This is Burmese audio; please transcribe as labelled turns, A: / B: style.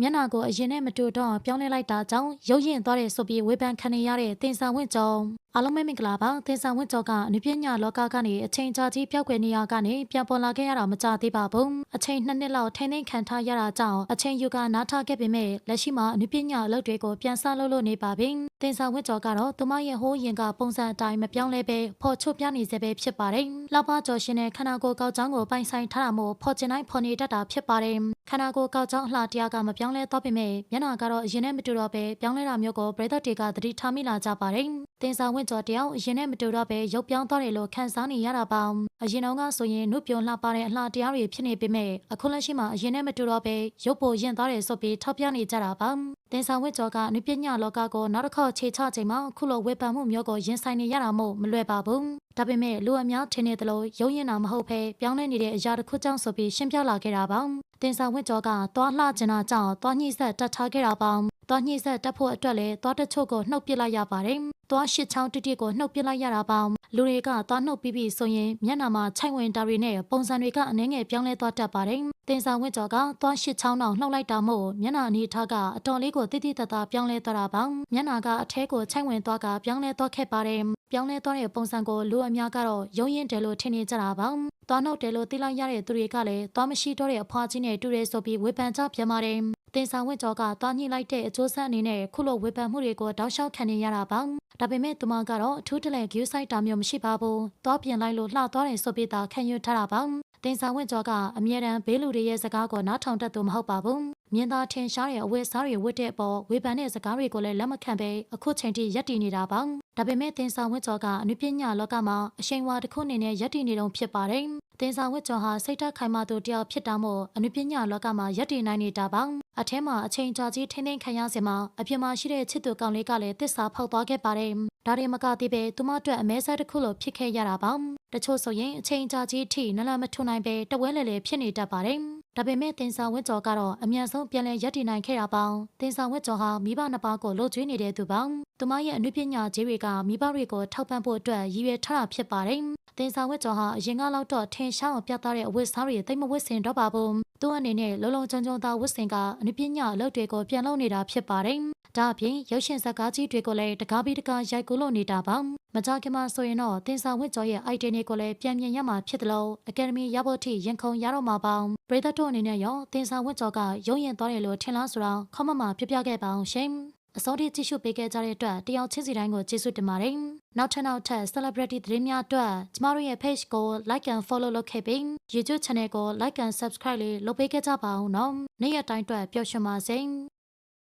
A: မျက်နှာကိုအရင်နဲ့မတူတော့ပြောင်းလဲလိုက်တာကြောင့်ရုပ်ရင်သွားတယ်ဆိုပြီးဝေဖန်ခံနေရတဲ့တင်ဆောင်ဝင့်ကျော်အားလုံးပဲမင်္ဂလာပါတင်ဆောင်ဝင့်ကျော်ကအနုပညာလောကကနေအချိန်ကြာကြီးပျောက်ကွယ်နေရကနေပြန်ပေါ်လာခဲ့ရတာမကြသေးပါဘူးအချိန်နှစ်နှစ်လောက်ထိမ့်သိမ့်ခံထားရတာကြောင့်အချိန်ယူကနားထားခဲ့ပေမဲ့လက်ရှိမှာအနုပညာအလုပ်တွေကိုပြန်ဆလုပ်လို့နေပါပြီတင်ဆောင်ဝင့်ကျော်ကတော့သူမရဲ့ဟိုးရင်ကပုံစံအတိုင်းမပြောင်းလဲပဲဖော်ချုပ်ပြနေစေပဲဖြစ်ပါတယ်လောက်ပါကျော်ရှင်တဲ့ခန္ဓာကိုယ်ကောက်ကြောင်းကိုပိုင်ဆိုင်ထားတာမို့ဖော်ကျင်တိုင်းဖော်နေတတ်တာဖြစ်ပါတယ် ခန္ဓာကိုယ်ကောက်ကြောင်းအလှတရားကမပြောင်းလဲတော့ပေမဲ့မျက်နှာကတော့အရင်နဲ့မတူတော့ပဲပြောင်းလဲတာမျိုးကိုပရိသတ်တွေကသတိထားမိလာကြပါတယ် တင်ဆောင်ဝင့်ကျော်တယောက်အရင်နဲ့မတူတော့ပဲရုပ်ပြောင်းသွားတယ်လို့ခံစားနေရတာပါအရင်တော့ကဆိုရင်နှုတ်ပြောလှပတဲ့အလှတရားတွေဖြစ်နေပေမဲ့အခုလက်ရှိမှာအရင်နဲ့မတူတော့ပဲရုပ်ပေါ်ရင်သွားတယ်ဆိုပြီးထောက်ပြနေကြတာပါတင်ဆောင်ဝင့်ကျော်ကအနုပညာလောကကိုနောက်တစ်ခေါက်ခြေချချိန်မှာခုလိုဝေဖန်မှုမျိုးကိုရင်ဆိုင်နေရတာမို့မလွယ်ပါဘူးဒါပေမဲ့လူအများထင်နေသလိုရုံရင်တာမဟုတ်ဘဲပြောင်းလဲနေတဲ့အရာတစ်ခုကြောင့်ဆိုပြီးရှင်းပြလာခဲ့တာပါတင်ဆောင်ဝင့်ကျော်ကသွားလှကျင်တာကြောင့်သွားညှိဆက်တတ်ထားခဲ့တာပါသွားညှိဆက်တက်ဖို့အတွက်လည်းသွားတချို့ကိုနှုတ်ပစ်လိုက်ရပါတယ်။ သွားရှစ်ချောင်းတိတိကိုနှုတ်ပစ်လိုက်ရတာပါ။လူတွေကသွားနှုတ်ပြီးပြီဆိုရင်မျက်နှာမှာခြိုက်ဝင်တာတွေနဲ့ပုံစံတွေကအနှဲငယ်ပြောင်းလဲသွားတတ်ပါတယ်။တင်ဆောင်ဝင့်ကျော်ကသွားရှစ်ချောင်းတော့နှုတ်လိုက်တာမို့မျက်နှာအနေထားကအတော်လေးကိုတိတိတတ်တာပြောင်းလဲသွားတာပါ။မျက်နှာကအထဲကိုခြိုက်ဝင်သွားကပြောင်းလဲသွားခဲ့ပါတယ်။ပြောင်းလဲသွားတဲ့ပုံစံကိုလူအများကတော့ရုံရင်တယ်လို့ထင်နေကြတာပါ။သွားနှုတ်တယ်လို့သိလိုက်ရတဲ့သူတွေကလည်းသွားမရှိတော့တဲ့အဖွားကြီးနဲ့တူတယ်ဆိုပြီးဝေဖန်ကြပြန်ပါတယ်။ တင်ဆောင်ဝင့်ကျော်ကသွားညှိလိုက်တဲ့အကျိုးဆက်အနေနဲ့ခုလိုဝေဖန်မှုတွေကိုတောက်လျှောက်ခံနေရတာပါ။ဒါပေမဲ့သူမကတော့အထူးတလဲဂယူးဆိုင်တာမျိုးမရှိပါဘူး။သွားပြင်လိုက်လို့လှသွားတယ်ဆိုပြီးသာခံယူထားတာပါ။တင်ဆောင်ဝင့်ကျော်ကအမြဲတမ်းဘေးလူတွေရဲ့စကားကိုနားထောင်တတ်သူမဟုတ်ပါဘူး။မြင်သာထင်ရှားတဲ့အဝတ်စားတွေဝတ်တဲ့အပေါ်ဝေဖန်တဲ့စကားတွေကိုလည်းလက်မခံပဲအခုချိန်ထိရပ်တည်နေတာပါ။ဒါပေမဲ့တင်ဆောင်ဝင့်ကျော်ကအနုပညာလောကမှာအရှိန်ဝါတစ်ခုအနေနဲ့ရပ်တည်နေတုံဖြစ်ပါတယ်။ တင်ဆောင်ဝင့်ကျော်ဟာစိတ်ဓာတ်ခိုင်မာသူတစ်ယောက်ဖြစ်တာမို့အနုပညာလောကမှာရပ်တည်နိုင်နေတာပါ။အထဲမှာအချိန်ကြာကြီးထိမ့်သိမ်းခံရစင်မှာအပြင်မှာရှိတဲ့ချစ်သူကောင်လေးကလည်းတစ္ဆာဖောက်သွားခဲ့ပါတယ်။ဒါတွေမကသေးပဲသူမအတွက်အမဲဆက်တစ်ခုလိုဖြစ်ခဲ့ရတာပါ။တချို့ဆိုရင်အချိန်ကြာကြီးထိနလမထွန်နိုင်ပဲတဝဲလေလေဖြစ်နေတတ်ပါတယ်။ဒါပေမဲ့တင်ဆောင်ဝင့်ကျော်ကတော့အမြန်ဆုံးပြန်လည်ရပ်တည်နိုင်ခဲ့တာပါ။တင်ဆောင်ဝင့်ကျော်ဟာမိဘနှစ်ပါးကိုလှုပ်ကြွေးနေတဲ့သူပါ။သူမရဲ့အနုပညာကြီးတွေကမိဘတွေကိုထောက်ပံ့ဖို့အတွက်ရည်ရွယ်ထားတာဖြစ်ပါတယ်။ တင်ဆောင်ဝင့်ကျော်ဟာအရင်ကလောက်တော့ထင်ရှားအောင်ပြသတဲ့အဝတ်စားတွေတိတ်မဝတ်ဆင်တော့ပါဘူး။သူအနေနဲ့လုံလုံချုံချုံသာဝတ်ဆင်ကအနုပညာအလုပ်တွေကိုပြန်လုပ်နေတာဖြစ်ပါတယ်။ဒါအပြင်ရုပ်ရှင်ဇာတ်ကားကြီးတွေကိုလည်းတကားပြီးတကားရိုက်ကူးလို့နေတာပါ။မကြခင်မှာဆိုရင်တော့တင်ဆောင်ဝင့်ကျော်ရဲ့ idea တွေကိုလည်းပြန်မြင်ရမှာဖြစ်တယ်လို့အကယ်ဒမီရဖို့ထိရင်ခုန်ရတော့မှာပါ။ပရိသတ်တို့အနေနဲ့ရောတင်ဆောင်ဝင့်ကျော်ကရုံရင်သွားတယ်လို့ထင်လားဆိုတော့ခေါမမပြပြခဲ့ပါအောင်ရှင်။ အစောတိကြည့်ရှုပေးခဲ့ကြတဲ့အတွက်တယောက်ချင်းစီတိုင်းကိုကျေးဇူးတင်ပါတယ်။နောက်ထပ်နောက်ထပ် celebrity သတင်းများအတွက်ကျမတို့ရဲ့ page ကို like and follow လုပ်ခဲ့ပြီး YouTube channel ကို like and subscribe လေးလုပ်ပေးခဲ့ကြပါဦးနော်။နေ့ရက်တိုင်းအတွက်ပျော်ရွှင်ပါစေ။